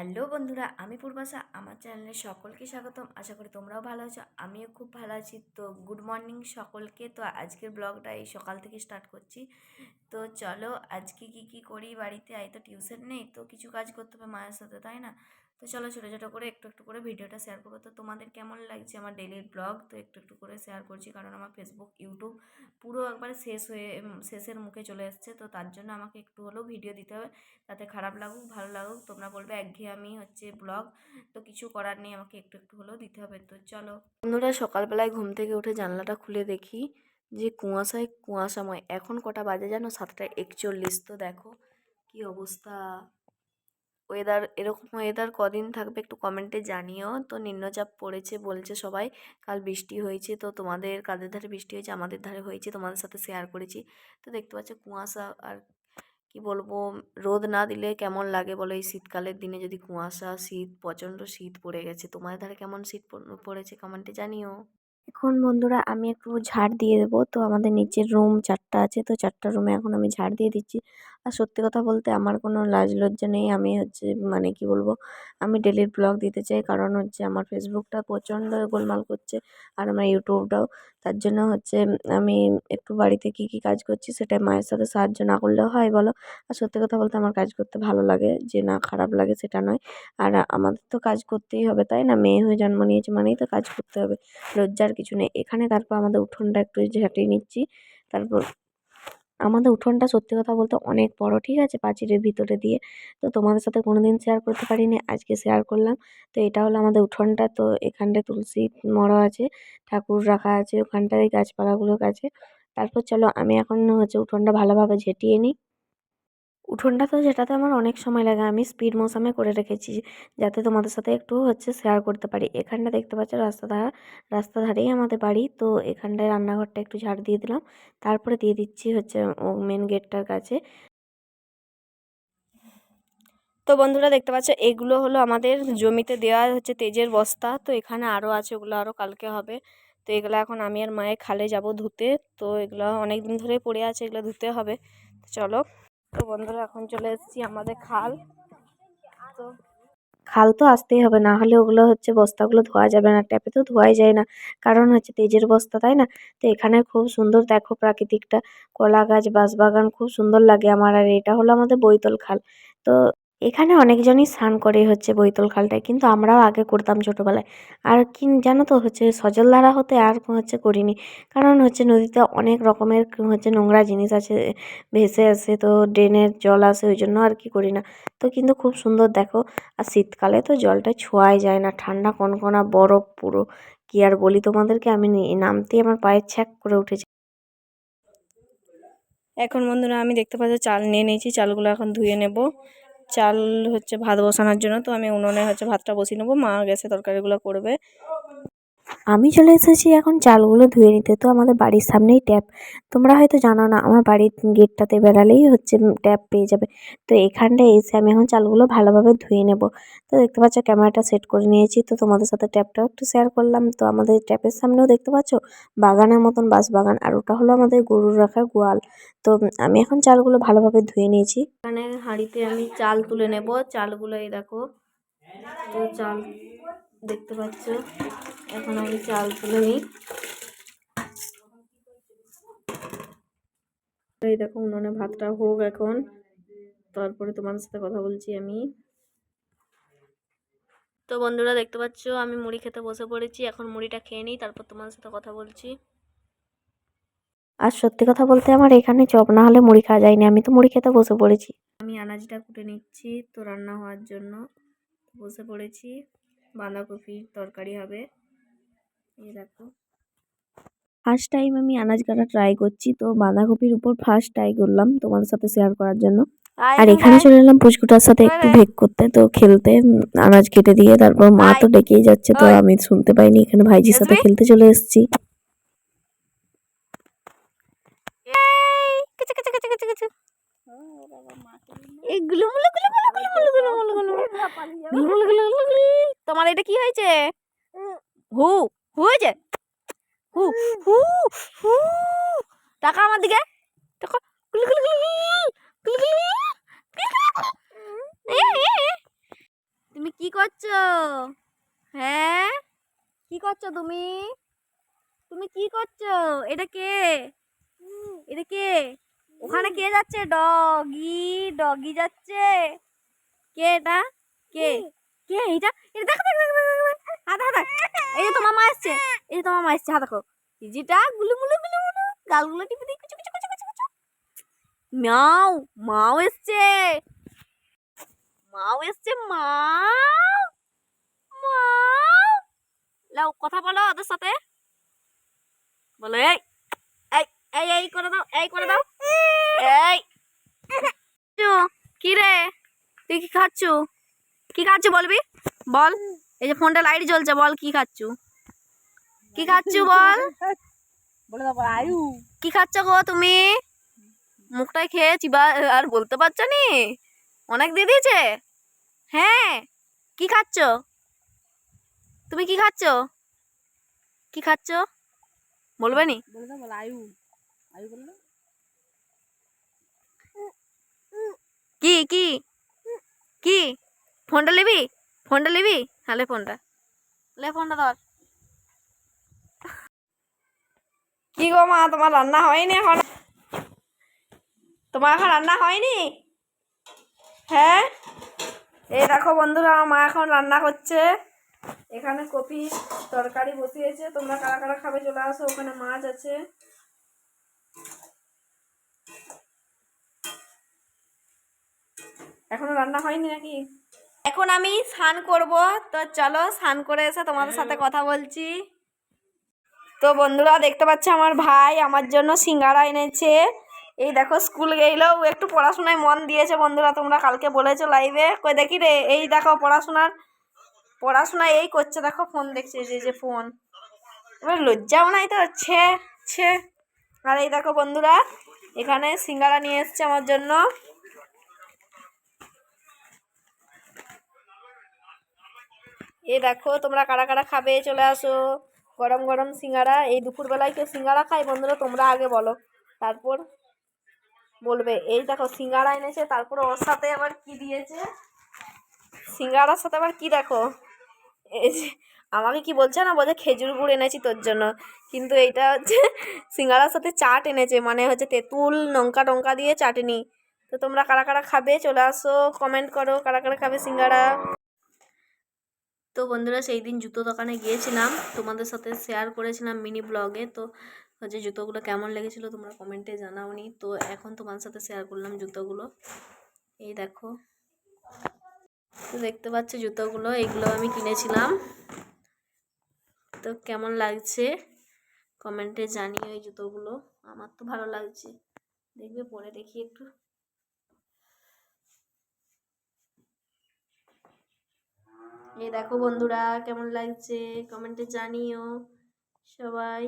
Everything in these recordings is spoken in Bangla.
হ্যালো বন্ধুরা, আমি পূর্বাশা, আমার চ্যানেলে সকলকে স্বাগতম। আশা করি তোমরাও ভালো আছো, আমিও খুব ভালো আছি। তো গুড মর্নিং সকলকে। তো আজকের ব্লগটা এই সকাল থেকে স্টার্ট করছি। তো চলো আজকে কি কি করি বাড়িতে? আই তো টিউশন নেই, তো কিছু কাজ করতে হবে মায়ের সাথে, তাই না? তো চলো ছোটো ছোটো করে একটু একটু করে ভিডিওটা শেয়ার করব। তো তোমাদের কেমন লাগছে আমার ডেলির ব্লগ তো একটু একটু করে শেয়ার করছি কারণ আমার ফেসবুক ইউটিউব পুরো একবার শেষ হয়ে শেষের মুখে চলে এসছে। তো তার জন্য আমাকে একটু হলেও ভিডিও দিতে হবে। তাতে খারাপ লাগুক, ভালো লাগুক, তোমরা বলবে একঘেয়েমি হচ্ছে ব্লগ তো কিছু করার নেই, আমাকে একটু একটু হলেও দিতে হবে। তো চলো। বন্ধুরা, সকালবেলায় ঘুম থেকে উঠে জানলাটা খুলে দেখি যে কুয়াশায় কুয়াশাময়। এখন কটা বাজে জানো? সাতটা একচল্লিশ। তো দেখো কি অবস্থা। ওয়েদার এরকম ওয়েদার কদিন থাকবে একটু কমেন্টে জানিও। তো নিম্নচাপ পড়েছে বলছে সবাই, কাল বৃষ্টি হয়েছে, তো তোমাদের কাদের ধারে বৃষ্টি হয়েছে, আমাদের ধারে হয়েছে, তোমাদের সাথে শেয়ার করেছি। তো দেখতে পাচ্ছ কুয়াশা আর কি বলব, রোদ না দিলে কেমন লাগে বলো? এই শীতকালের দিনে যদি কুয়াশা, শীত, প্রচণ্ড শীত পড়ে গেছে, তোমাদের ধারে কেমন শীত পড়- পড়েছে কমেন্টে জানিও। এখন বন্ধুরা আমি একটু ঝাড় দিয়ে দেবো, তো আমাদের নিচের রুম চারটা আছে, তো চারটা রুমে এখন আমি ঝাড় দিয়ে দিচ্ছি। আর সত্যি কথা বলতে আমার কোনো লাজ লজ্জা নেই। আমি হচ্ছে মানে কি বলব? আমি ডেলির ব্লগ দিতে চাই কারণ হচ্ছে আমার ফেসবুকটা প্রচণ্ড গোলমাল করছে আর আমার ইউটিউবটাও তার জন্য হচ্ছে আমি একটু বাড়িতে কী কী কাজ করছি সেটা মায়ের সাথে সাহায্য না করলেও হয় বলো? আর সত্যি কথা বলতে আমার কাজ করতে ভালো লাগে, যে না খারাপ লাগে সেটা নয়। আর আমাদের তো কাজ করতেই হবে, তাই না? মেয়ে হয়ে জন্ম নিয়েছে মানেই তো কাজ করতে হবে। লজ্জার কিছু নেই। এখানে তারপর আমাদের উঠোনটা একটু ঝাঁটিয়ে নিচ্ছি। তারপর আমাদের উঠোনটা সত্যি কথা বলতে অনেক বড়, ঠিক আছে? প্রাচীরের ভিতরে দিয়ে। তো তোমাদের সাথে কোনো দিন শেয়ার করতে পারিনি, আজকে শেয়ার করলাম। তো এটা হলো আমাদের উঠোনটা। তো এখানটায় তুলসী মরো আছে, ঠাকুর রাখা আছে, ওখানটায় গাছপালাগুলো আছে। তারপর চলো আমি এখন হচ্ছে উঠোনটা ভালোভাবে ঝেঁটিয়ে নিই। উঠোনটা তো যেটাতে আমার অনেক সময় লাগে, আমি স্পিড মোশনে করে রেখেছি যাতে তোমাদের সাথে একটু হচ্ছে শেয়ার করতে পারি। এখানটা দেখতে পাচ্ছ রাস্তা ধারা, রাস্তা ধারেই আমাদের বাড়ি। তো এখানটায় রান্নাঘরটা একটু ঝাড় দিয়ে দিলাম। তারপরে দিয়ে দিচ্ছি হচ্ছে মেন গেটটার কাছে। তো বন্ধুরা দেখতে পাচ্ছ, এগুলো হলো আমাদের জমিতে দেওয়া হচ্ছে তেজের বস্তা। তো এখানে আরও আছে, ওগুলো আরও কালকে হবে। তো এগুলো এখন আমি আর মায়ের খালে যাব ধুতে। তো এগুলো অনেক দিন ধরে পড়ে আছে, এগুলো ধুতে হবে। চলো। তো বন্ধুরা, এখন চলে এসেছি আমাদের খাল। তো খাল তো আসতেই হবে, না হলে ওগুলো হচ্ছে বস্তাগুলো ধোয়া যাবে না ট্যাপে তো ধোয়াই যায় না। কারণ হচ্ছে তেজের বস্তা, তাই না? তো এখানে খুব সুন্দর দেখো প্রাকৃতিকটা কলা গাছ, বাঁশবাগান, খুব সুন্দর লাগে আমার, আর এটা হলো আমাদের বৈতল খাল। তো এখানে অনেকজনই স্নান করে হচ্ছে বৈতল খালটায়, কিন্তু আমরাও আগে করতাম ছোটোবেলায়। আর কি জানো তো, হচ্ছে সজলধারা হতে আর হচ্ছে করিনি। কারণ হচ্ছে নদীতে অনেক রকমের হচ্ছে নোংরা জিনিস আছে, ভেসে আসে, তো ড্রেনের জল আসে, ওই জন্য আর কি করি না। তো কিন্তু খুব সুন্দর দেখো, আর শীতকালে তো জলটা ছোঁয়াই যায় না, ঠান্ডা কনকনা, বরফ পুরো। কি আর বলি তোমাদেরকে, আমি নামতেই আমার পায়ের ছ্যাক করে উঠেছে। এখন বন্ধুরা, আমি দেখতে পাচ্ছি, চাল নিয়ে নিয়েছি, চালগুলো এখন ধুয়ে নেব। চাল হচ্ছে ভাত বসানোর জন্য, তো আমি উনুনে হচ্ছে ভাতটা বসিয়ে নেব। মা গ্যাসে তরকারিগুলো করবে। আমি চলে এসেছি, এখন চালগুলো ধুয়ে নিতে। তো আমাদের বাড়ির সামনেই ট্যাপ। তোমরা হয়তো জানো না, আমার বাড়ির গেটটাতে বেরালেই হচ্ছে ট্যাপ পেয়ে যাবে। তো এখানটায় এসে আমি এখন চালগুলো ভালোভাবে ধুয়ে নেব। তো দেখতে পাচ্ছ, ক্যামেরাটা সেট করে নিয়েছি। তো তোমাদের সাথে ট্যাপটাও একটু শেয়ার করলাম। তো আমাদের ট্যাপের সামনেও দেখতে পাচ্ছ, বাগানের মতন বাঁশ বাগান আর ওটা হলো আমাদের গরুর রাখার গোয়াল। তো আমি এখন চালগুলো ভালোভাবে ধুয়ে নিয়েছি। এখানে হাঁড়িতে আমি চাল তুলে নেব। চালগুলো এই দেখো, তো চাল দেখতে পাচ্ছ? এখন আমি চাল তুলে নিই। এই দেখো, উনুনে ভাতটা হোক এখন। তারপরে তোমাদের সাথে কথা বলছি আমি। তো বন্ধুরা, দেখতে পাচ্ছ, আমি মুড়ি খেতে বসে পড়েছি। এখন মুড়িটা খেয়ে নিই, তারপর তোমাদের সাথে কথা বলছি। আর সত্যি কথা বলতে আমার এখানে চপ না হলে মুড়ি খাওয়া যায়নি। আমি তো মুড়ি খেতে বসে পড়েছি। আমি আনাজটা কুটে নিচ্ছি, তো রান্না হওয়ার জন্য বসে পড়েছি। বাঁধাকপির তরকারি হবে। এই দেখো। ফার্স্ট টাইম আমি আনাজ কাটা ট্রাই করছি তো বাঁধাকপির উপর ফার্স্ট ট্রাই করলাম তোমাদের সাথে শেয়ার করার জন্য। আর এখানে চলে এলাম পুচকুটার সাথে একটু ভেক করতে তো খেলতে আনাজ কেটে দিয়ে তারপর মা তো ডেকেই যাচ্ছে তো আমি শুনতে পাইনি এখানে ভাইজির সাথে খেলতে চলে এসেছি। তোমার এটা কি হয়েছে? হু হু হয়েছে? হু হু হু। টাকা আমার দিকে। তুমি কি করছ? হ্যাঁ? কি করছ তুমি? তুমি কি করছ? এটা কে? এটা কে? ওখানে কে যাচ্ছে? ডগি ডগি যাচ্ছে। কে এটা? কে? কে এটা? এটা দেখো। হাত হাত এই যে তোমার মা এসছে। এই যে তোমার মা এসছে। হাত দেখো ইজিটা গুলু মুলু গুলু মুলু গালগুলো টিপে দিই। কুচু কুচু কুচু কুচু কুচু। মাও মাও এসছে। মাও এসছে, মাও মাও। লাও, কথা বলো ওদের সাথে। বলো, এই। এই এই করে দাও এই করে দাও। এই। কি রে? তুই কি খাচ্ছু? কি খাচ্ছু বলবি? বল। এই যে ফোনটা লাইট জ্বলছে বল কি খাচ্ছু? কি খাচ্ছু বল? বলে দাও আয়ু। কি খাচ্ছ গো তুমি? মুখটাই খেয়ে চিবা আর বলতে পারছ নি? অনেক দিয়ে দিয়েছে। হ্যাঁ কি খাচ্ছ? তুমি কি খাচ্ছ? কি খাচ্ছ? বলবে নি? বলে দাও আয়ু। আয়ু বলে দাও কি কি? কি? ফোনটা নিবি? ফোনটা নিবি? হ্যাঁ ফোনটা। লে ফোনটা ধর। কি গো মা তোমার রান্না হয়নি এখন? তোমার এখন রান্না হয়নি? হ্যাঁ? এই দেখো বন্ধুরা আমার মা এখন রান্না করছে। এখানে কপি তরকারি বসিয়েছে। তোমরা কারা কারা খাবে চলে আসো ওখানে মাছ আছে। এখনও রান্না হয়নি নাকি? এখন আমি স্নান করব তো চলো স্নান করে এসে তোমাদের সাথে কথা বলছি। তো বন্ধুরা দেখতে পাচ্ছ আমার ভাই আমার জন্য সিঙ্গারা এনেছে। এই দেখো স্কুল গেলেও একটু পড়াশোনায় মন দিয়েছে বন্ধুরা তোমরা কালকে বলেছ লাইভে। কই দেখি রে এই দেখো পড়াশোনার পড়াশোনা এই করছে দেখো ফোন দেখছে যে যে ফোন। এবার লজ্জাও নাই তো ছে ছে। আর এই দেখো বন্ধুরা এখানে সিঙ্গারা নিয়ে এসছে আমার জন্য। এই দেখো, তোমরা কারা কারা খাবে? চলে আসো। গরম গরম সিঙ্গারা, এই দুপুরবেলায় কেউ সিঙ্গারা খায়? বন্ধুরা, তোমরা আগে বলো। তারপর বলবে। এই দেখো, সিঙ্গারা এনেছে, তারপর ওর সাথে আবার কি দিয়েছে? সিঙ্গারার সাথে আবার কি দেখো? এই আমাকে কি বলছে না? বলছে খেজুর গুড় এনেছি তোর জন্য। কিন্তু এইটা হচ্ছে সিঙ্গারার সাথে চাট এনেছে মানে হচ্ছে তেঁতুল, লঙ্কা টঙ্কা দিয়ে চাটনি। তো তোমরা কারা কারা খাবে? চলে আসো কমেন্ট করো, কারা কারা খাবে সিঙ্গারা? তো বন্ধুরা সেই দিন জুতো দোকানে গিয়েছিলাম। তোমাদের সাথে শেয়ার করেছিলাম মিনি ব্লগে তো হচ্ছে জুতোগুলো কেমন লেগেছিলো তোমরা কমেন্টে জানাওনি। তো এখন তোমাদের সাথে শেয়ার করলাম জুতোগুলো। এই দেখো। তো দেখতে পাচ্ছ জুতোগুলো, এগুলো আমি কিনেছিলাম। তো কেমন লাগছে? কমেন্টে জানিও এই জুতোগুলো। আমার তো ভালো লাগছে। দেখবে পরে দেখি একটু। এই দেখো বন্ধুরা, কেমন লাগছে? কমেন্টে জানিও সবাই।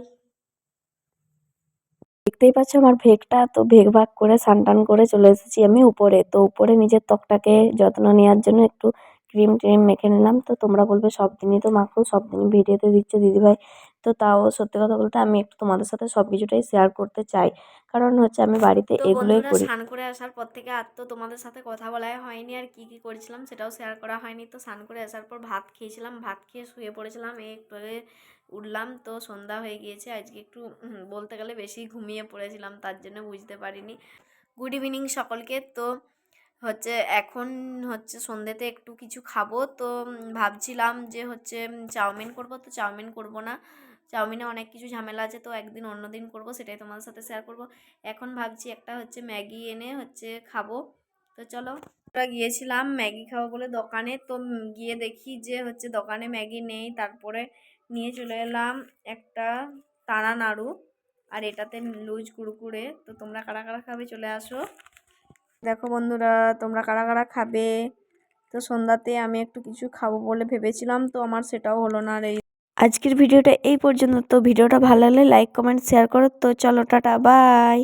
দেখতেই পাচ্ছ আমার ভেগটা? তো ভেগ ভাগ করে সানটান করে চলে এসেছি আমি উপরে। তো উপরে নিজের ত্বকটাকে যত্ন নেওয়ার জন্য একটু ক্রিম ট্রিম মেখে নিলাম। তো তোমরা বলবে সব দিনই তো মাখো, সব দিনই ভিডিওতে দিচ্ছে দিদিভাই। তো তাও সত্যি কথা বলতে আমি একটু তোমাদের সাথে সব কিছুটাই শেয়ার করতে চাই। কারণ হচ্ছে আমি বাড়িতে এগুলোই করি। স্নান করে আসার পর থেকে আর তো তোমাদের সাথে কথা বলাই হয়নি আর কি কি করেছিলাম সেটাও শেয়ার করা হয়নি। তো স্নান করে আসার পর ভাত খেয়েছিলাম ভাত খেয়ে শুয়ে পড়েছিলাম এই একটু উঠলাম তো সন্ধ্যা হয়ে গিয়েছে আজকে একটু বলতে গেলে বেশি ঘুমিয়ে পড়েছিলাম তার জন্য বুঝতে পারিনি। গুড ইভিনিং সকলকে তো হচ্ছে এখন হচ্ছে সন্ধ্যেতে একটু কিছু খাব। তো ভাবছিলাম যে হচ্ছে চাউমিন করব। তো চাউমিন করব না। চাউমিনে অনেক কিছু ঝামেলা আছে। তো একদিন অন্য দিন করব, সেটাই তোমাদের সাথে শেয়ার করব। এখন ভাবছি একটা হচ্ছে ম্যাগি এনে হচ্ছে খাব। তো চলো, আমরা গিয়েছিলাম ম্যাগি খাব বলে দোকানে। তো গিয়ে দেখি যে হচ্ছে দোকানে ম্যাগি নেই। তারপরে নিয়ে চলে এলাম একটা তারা নাড়ু। আর এটাতে লুজ কুড়কুড়ে তো তোমরা কারা কারা খাবে চলে আসো। দেখো বন্ধুরা, তোমরা কারা কারা খাবে? তো সন্ধ্যাতে আমি একটু কিছু খাব বলে ভেবেছিলাম, তো আমার সেটাও হলো না রে। আজকের ভিডিওটা এই পর্যন্ত। তো ভিডিওটা ভালো লাগলে লাইক কমেন্ট শেয়ার করো। তো চলো, টাটা বাই